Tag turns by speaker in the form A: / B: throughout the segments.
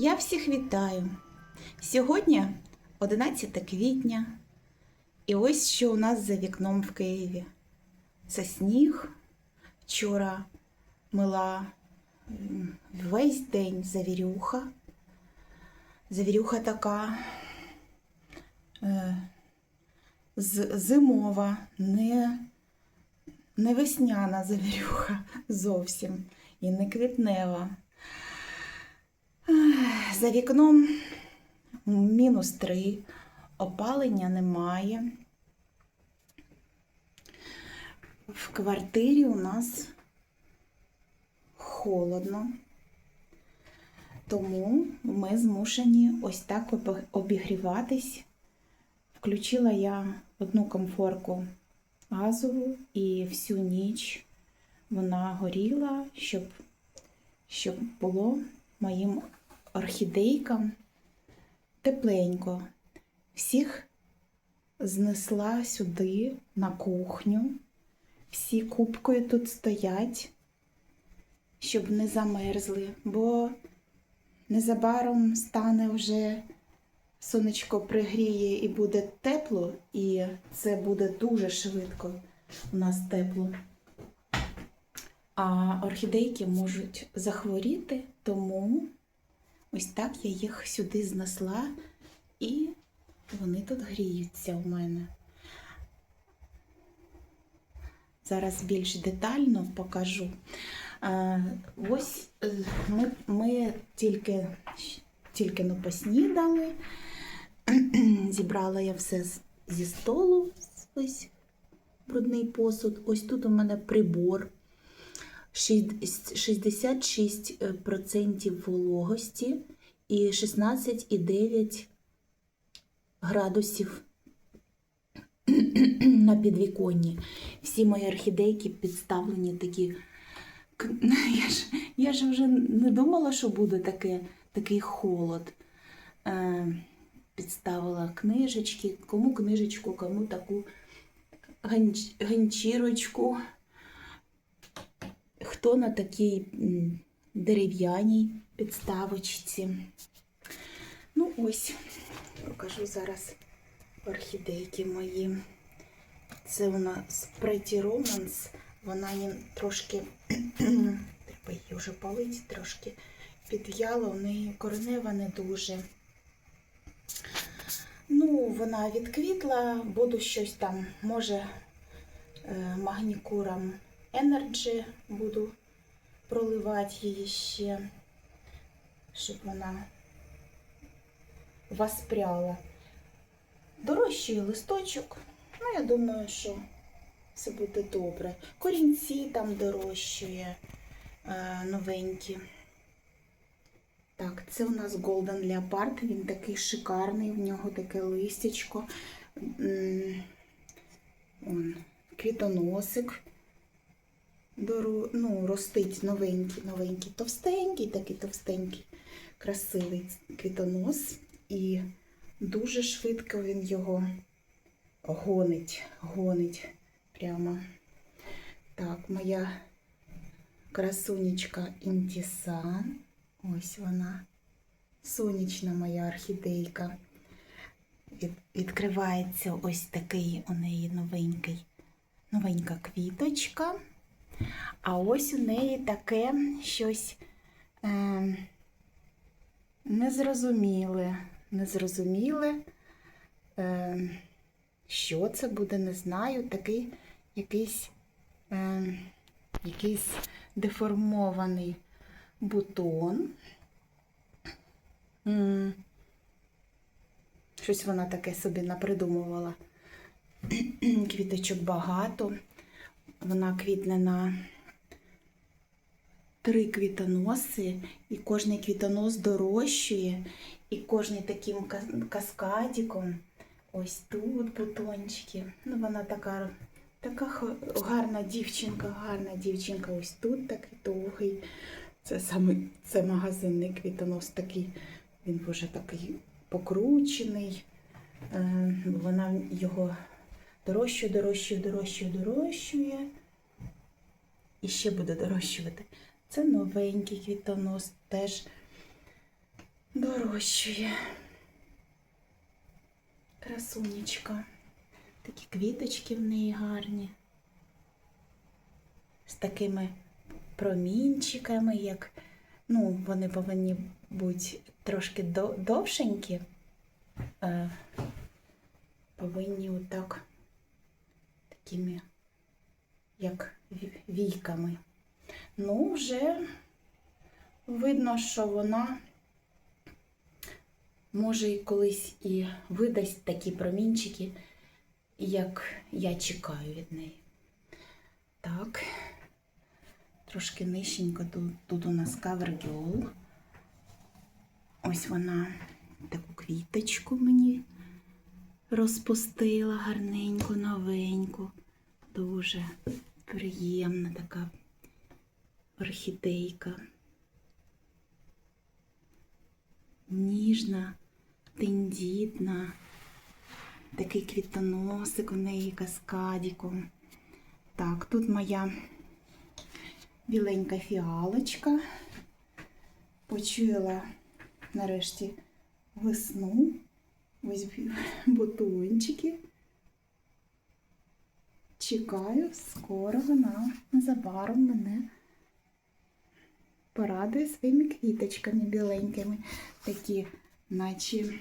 A: Я всіх вітаю. Сьогодні 11 квітня, і ось що у нас за вікном в Києві. Це сніг. Вчора мила весь день завірюха. Завірюха така е, зимова, не, не весняна завірюха зовсім і не квітнева. За вікном мінус три, опалення немає. В квартирі у нас холодно, тому ми змушені ось так обігріватись. Включила я одну комфорку газову і всю ніч вона горіла, щоб, щоб було моїм орхідейкам тепленько. Всіх знесла сюди на кухню. Всі кубкою тут стоять, щоб не замерзли, бо незабаром стане вже сонечко пригріє і буде тепло, і це буде дуже швидко у нас тепло. А орхідейки можуть захворіти, тому ось так я їх сюди знесла, і вони тут гріються у мене. Зараз більш детально покажу. Ось е, ми, ми тільки, тільки ну, поснідали. Зібрала я все зі столу, ось брудний посуд. Ось тут у мене прибор. Шість- 66% вологості і 16,9 градусів на підвіконні. Всі мої орхідейки підставлені такі. Я ж, я ж вже не думала, що буде таке, такий холод. Е, підставила книжечки, кому книжечку, кому таку ганч, ганчірочку. Хто на такій дерев'яній підставочці. Ну, ось, покажу зараз орхідейки мої. Це у нас Pretty Romance. Вона їм трошки треба її вже полити, трошки підв'яла, у неї коренева не дуже. Ну, вона відквітла, буду щось там, може, е, магнікуром Energy буду проливати її ще, щоб вона воспряла. Дорожчий листочок. Ну, я думаю, що все буде добре. Корінці там дорощує е, новенькі. Так, це у нас Golden Leopard, він такий шикарний, в нього таке листячко. Он, квітоносик. Доро, ну, ростить новенький, новенький, товстенький, такий товстенький, красивий квітонос. І дуже швидко він його гонить, гонить прямо. Так, моя красунечка Інтісан. Ось вона. Сонячна моя орхідейка. Від, відкривається ось такий у неї новенький, новенька квіточка. А ось у неї таке щось е, незрозуміле. Незрозуміле. Е, що це буде, не знаю. Такий якийсь, е, якийсь деформований бутон. Щось вона таке собі напридумувала. Квіточок багато. Вона квітне на три квітоноси, і кожний квітонос дорощує, і кожний таким ка- каскадиком. Ось тут бутончики. Ну, вона така, така гарна дівчинка, гарна дівчинка. Ось тут такий довгий. Це саме це магазинний квітонос такий. Він вже такий покручений. Е, Вона його дорощує, дорощує, дорощує, дорощує. І ще буде дорощувати. Це новенький квітонос, теж дорощує. Красунечка. Такі квіточки в неї гарні. З такими промінчиками, як ну, вони повинні бути трошки довшенькі. Е, повинні отак такими, як війками. Ну, вже видно, що вона може і колись і видасть такі промінчики, як я чекаю від неї. Так, трошки нижченько тут, тут у нас Cover Girl. Ось вона таку квіточку мені розпустила гарненьку, новеньку. Дуже приємна така орхідейка. Ніжна, тендітна, такий квітоносик у неї каскадіком. Так, тут моя біленька фіалочка. Почула нарешті весну. Ось бутончики. Чекаю, скоро вона незабаром мене порадує своїми квіточками біленькими, такі, наче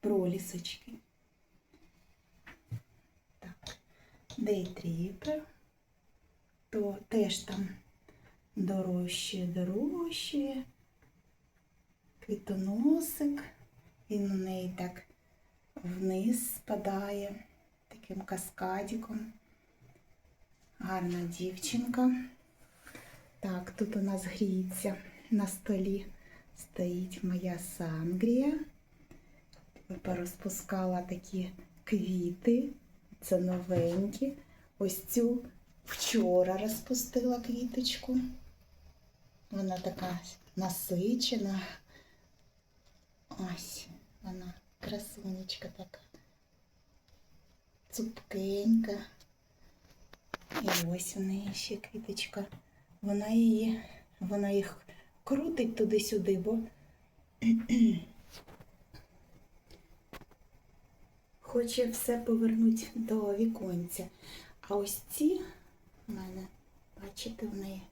A: пролісочки. Так, дейтріпер, то теж там дорожче, дорожче, квітоносик, він у неї так вниз спадає таким каскадиком. Гарна дівчинка. Так, тут у нас гріється на столі стоїть моя сангрія. Порозпускала такі квіти. Це новенькі. Ось цю вчора розпустила квіточку. Вона така насичена. Ось вона, красунечка така. Цупкенька. І ось у неї ще квіточка. Вона її, вона їх крутить туди-сюди, бо хоче все повернути до віконця. А ось ці в мене, бачите, в неї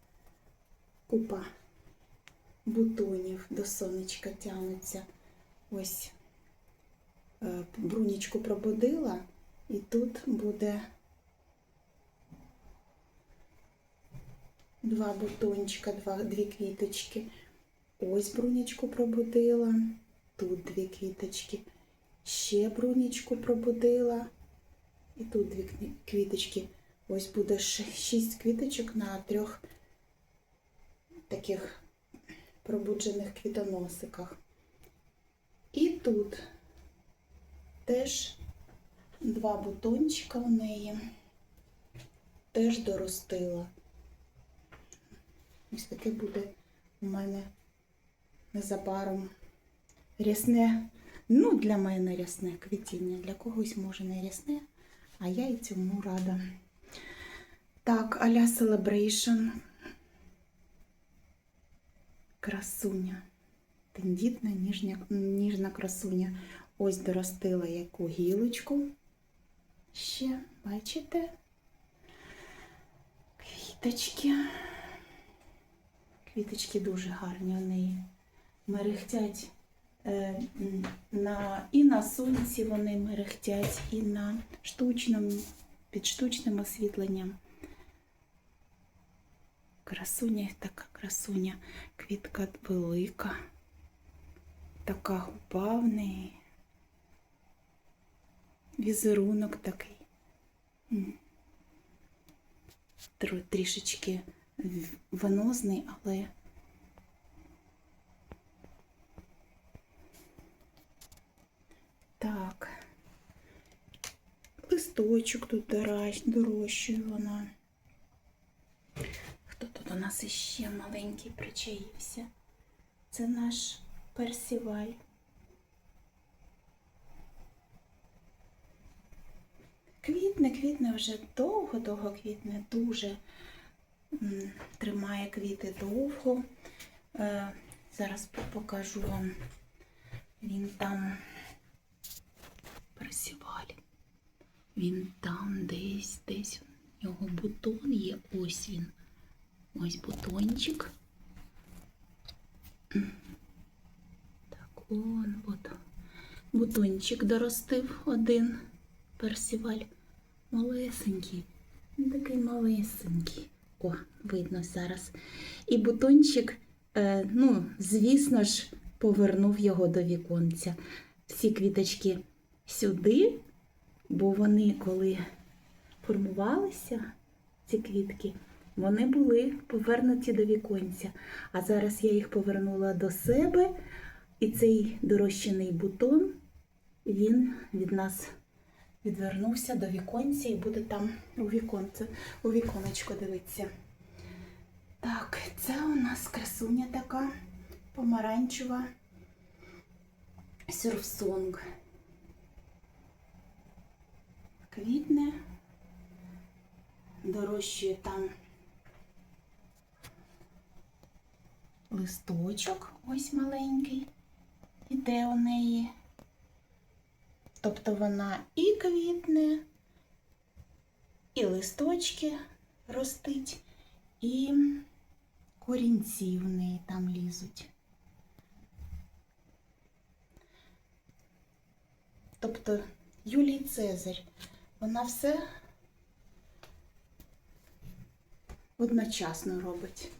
A: купа бутонів до сонечка тягнуться. Ось е, брунічку пробудила, і тут буде два бутончика, два, дві квіточки. Ось брунічку пробудила, тут дві квіточки. Ще брунічку пробудила. І тут дві квіточки. Ось буде шість квіточок на трьох таких пробуджених квітоносиках. Тут теж два бутончика у неї теж доростила. Ось таке буде у мене незабаром рясне. Ну, для мене рясне квітіння, для когось може не рясне, а я і цьому рада. Так, Аля Celebration. Красуня. Тендітна, ніжня, ніжна красуня. Ось доростила яку гілочку. Ще, бачите? Квіточки. Квіточки дуже гарні у неї. Мерехтять е, на, і на сонці вони мерехтять, і на штучному, під штучним освітленням. Красуня, така красуня, квітка велика, така губа в неї. Візерунок такий. Трішечки венозний, але так. Листочок тут дорощує вона. Хто тут у нас іще маленький причаївся? Це наш персіваль. Квітне, квітне вже довго-довго квітне, дуже тримає квіти довго. Е, Зараз покажу вам. Він там пересівалі. Він там десь, десь. У нього бутон є. Ось він. Ось бутончик. Он от. Бутончик доростив один персіваль. Малесенький. Він такий малесенький. О, видно зараз. І бутончик, е, ну, звісно ж, повернув його до віконця. Всі квіточки сюди, бо вони, коли формувалися, ці квітки, вони були повернуті до віконця. А зараз я їх повернула до себе, і цей дорощений бутон, він від нас відвернувся до віконця і буде там у віконце, у віконечко дивитися. Так, це у нас красуня така помаранчева сюрфсонг. Квітне, дорощує там листочок, ось маленький, іде у неї. Тобто вона і квітне, і листочки ростить, і корінці в неї там лізуть. Тобто Юлій Цезарь, вона все одночасно робить.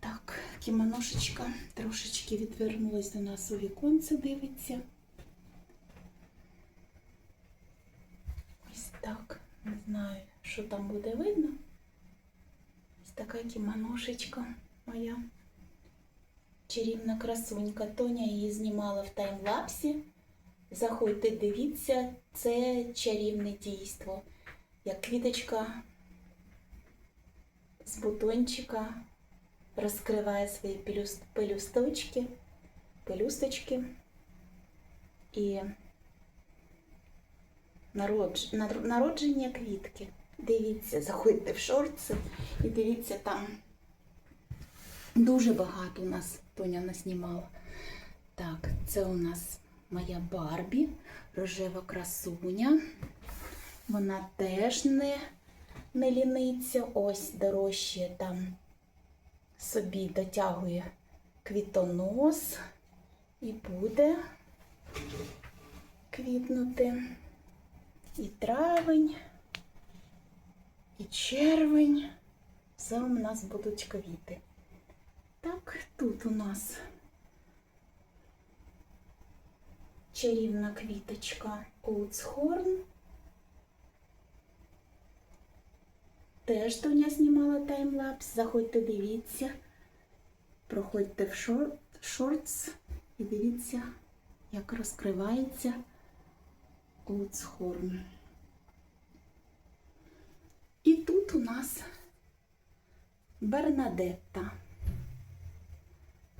A: Так, кімоношечка трошечки відвернулась до нас у віконце, дивиться. Ось так. Не знаю, що там буде видно. Ось така кімоношечка моя. Чарівна красунька. Тоня її знімала в таймлапсі. Заходьте, дивіться, це чарівне дійство. Як квіточка з бутончика розкриває свої пелюсточки, пелюсточки і народження квітки. Дивіться, заходьте в шорти і дивіться там. Дуже багато у нас Тоня наснімала. Так, це у нас моя Барбі, рожева красуня. Вона теж не, не ліниться. Ось дорожче там собі дотягує квітонос і буде квітнути і травень, і червень. Все у нас будуть квіти. Так, тут у нас чарівна квіточка Оуцхорн. Теж Тоня знімала таймлапс. Заходьте, дивіться. Проходьте в шорт, шортс і дивіться, як розкривається Оуцхорн. І тут у нас Бернадетта.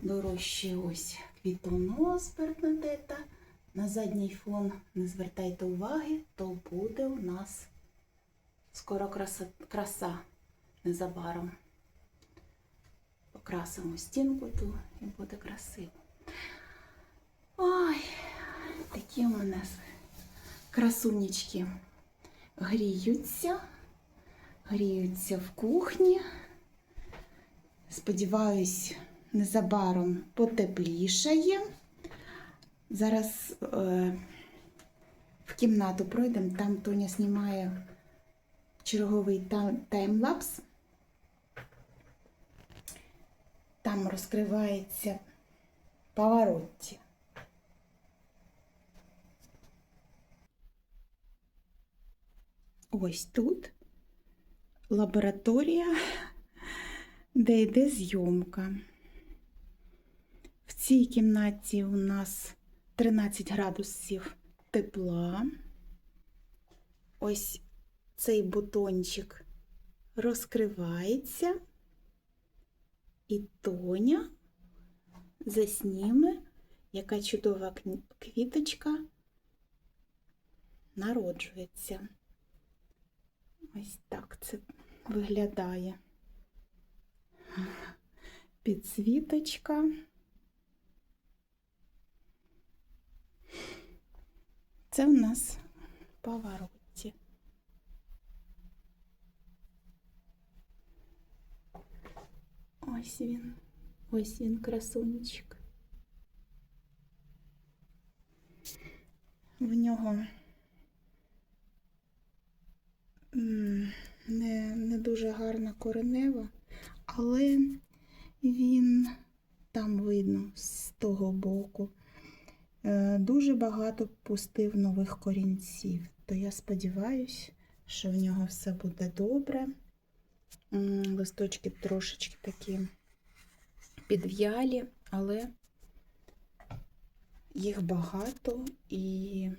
A: Дорожче ось квітонос Бернадетта. На задній фон не звертайте уваги, то буде у нас скоро краса, краса незабаром. Покрасимо стінку ту і буде красиво. Ой, такі у мене красунечки гріються, гріються в кухні. Сподіваюсь, незабаром потеплішає. Зараз е, в кімнату пройдемо, там Тоня знімає черговий таймлапс. Там розкривається поворотті. Ось тут лабораторія, де йде зйомка. В цій кімнаті у нас 13 градусів тепла. Ось цей бутончик розкривається, і Тоня засніме, яка чудова квіточка народжується. Ось так це виглядає. підсвіточка. Це у нас поворотті. Ось він, ось він, красунчик. В нього не, не дуже гарна коренева, але він там видно з того боку. Е, Дуже багато пустив нових корінців, то я сподіваюся, що в нього все буде добре. Листочки трошечки такі підв'ялі, але їх багато, і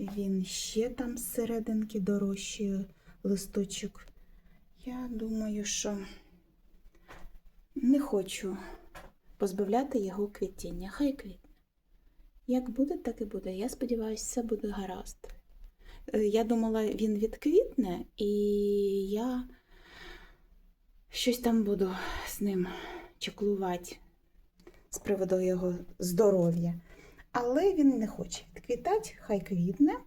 A: він ще там зсерединки дорощує листочок. Я думаю, що не хочу позбавляти його квітіння. Хай квітне. Як буде, так і буде. Я сподіваюся, все буде гаразд. Е, Я думала, він відквітне, і я щось там буду з ним чеклувати з приводу його здоров'я. Але він не хоче відквітати, хай квітне.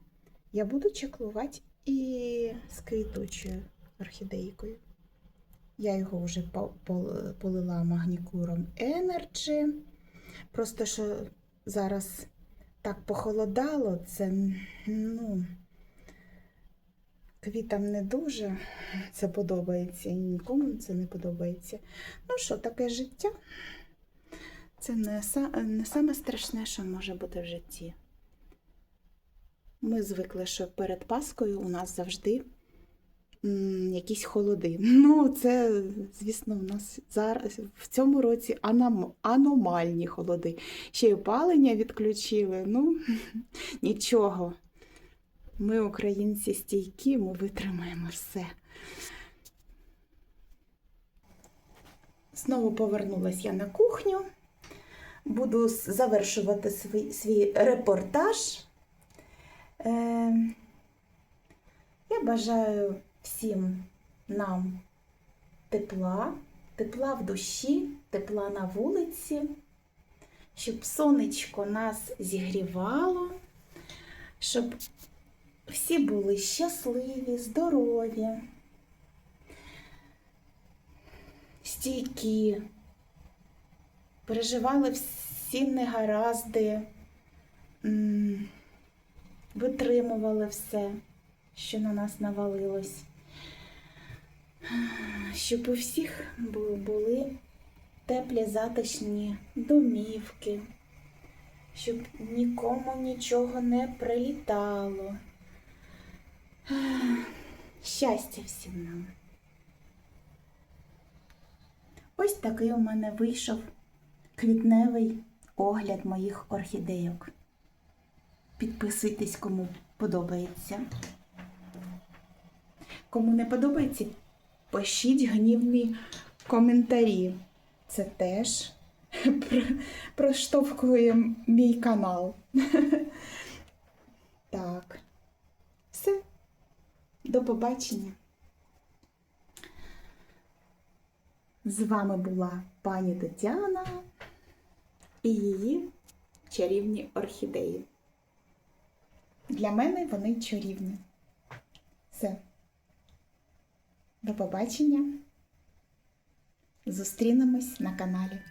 A: Я буду чеклувати і з квіточою орхідейкою. Я його вже полила магнікуром Energy. Просто що зараз так похолодало, це ну, квітам не дуже це подобається і нікому це не подобається. Ну що, таке життя? Це не, не саме страшне, що може бути в житті. Ми звикли, що перед Паскою у нас завжди м, якісь холоди. Ну, це, звісно, у нас зараз в цьому році анам- аномальні холоди. Ще й опалення відключили. Ну, нічого. Ми, українці, стійкі, ми витримаємо все. Знову повернулася я на кухню. Буду завершувати свій, свій репортаж. Е, я бажаю всім нам тепла, тепла в душі, тепла на вулиці, щоб сонечко нас зігрівало, щоб всі були щасливі, здорові, стійкі, переживали всі негаразди, витримували все, що на нас навалилось. Щоб у всіх були теплі затишні домівки, щоб нікому нічого не прилітало. Щастя всім нам. Ось такий у мене вийшов квітневий огляд моїх орхідейок. Підписуйтесь, кому подобається. Кому не подобається, пишіть гнівні коментарі. Це теж про- проштовхує мій канал. Так. До побачення. З вами була пані Тетяна і її чарівні орхідеї. Для мене вони чарівні. Все. До побачення. Зустрінемось на каналі.